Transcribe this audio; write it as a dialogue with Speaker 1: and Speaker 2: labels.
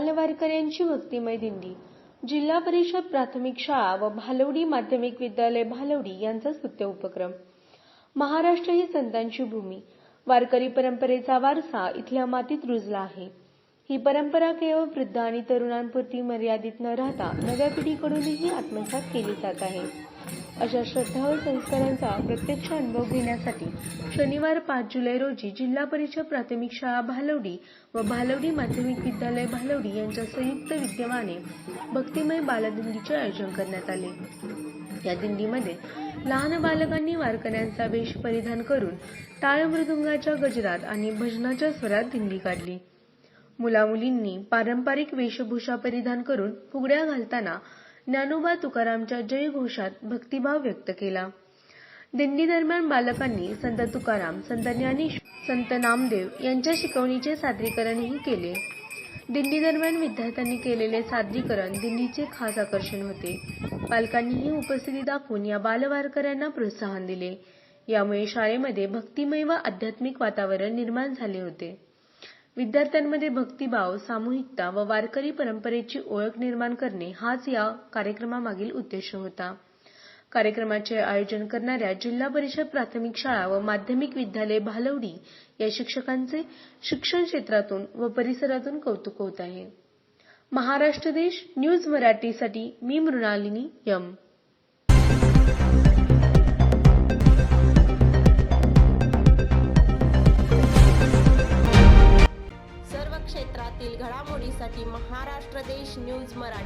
Speaker 1: बालवारकऱ्यांची भक्तिमय दिंडी. जिल्हा परिषद प्राथमिक शाळा व भालवडी माध्यमिक विद्यालय भालवडी यांचा स्तुत्य उपक्रम. महाराष्ट्र ही संतांची भूमी. वारकरी परंपरेचा वारसा इथल्या मातीत रुजला आहे. ही परंपरा केवळ वृद्ध आणि तरुणांपुरती मर्यादित न राहता नव्या पिढीकडूनही आत्मसात केली जात आहे. अशा श्रद्धा संस्कारांचा प्रत्यक्ष अनुभव घेण्यासाठी शनिवार पाच जुलै रोजी जिल्हा परिषद प्राथमिक शाळा भालवडी व भालवडी माध्यमिक विद्यालय भालवडी यांच्या संयुक्त विद्यमाने भक्तिमय बालदिंडीचे आयोजन करण्यात आले. या दिंडीमध्ये लहान बालकांनी वारकऱ्यांचा वेश परिधान करून टाळ मृदुंगाच्या गजरात आणि भजनाच्या स्वरात दिंडी काढली. मुलामुलींनी पारंपरिक वेशभूषा परिधान करून फुगड्या घालताना ज्ञानोबा तुकारामच्या जयघोषात भक्तिभाव व्यक्त केला. दिंडी दरम्यान बालकांनी संत तुकाराम संत ज्ञानेश्वर संत नामदेव यांच्या शिकवणीचे सादरीकरणही केले. दिंडी दरम्यान विद्यार्थ्यांनी केलेले सादरीकरण दिंडीचे खास आकर्षण होते. पालकांनीही उपस्थिती दाखवून या बालवारकऱ्यांना प्रोत्साहन दिले. यामुळे शाळेमध्ये भक्तिमय व आध्यात्मिक वातावरण निर्माण झाले होते. विद्यार्थ्यांमध्ये भक्तिभाव सामूहिकता व वारकरी परंपरेची ओळख निर्माण करणे हाच या कार्यक्रमामागील उद्देश होता. कार्यक्रमाचे आयोजन करणाऱ्या जिल्हा परिषद प्राथमिक शाळा व माध्यमिक विद्यालय भालवडी या शिक्षकांचे शिक्षण क्षेत्रातून व परिसरातून कौतुक होत आहे. महाराष्ट्र देश न्यूज मराठीसाठी मी मृणालिनी यम.
Speaker 2: सर्व घडामोडीसाठी महाराष्ट्र देश न्यूज मराठी.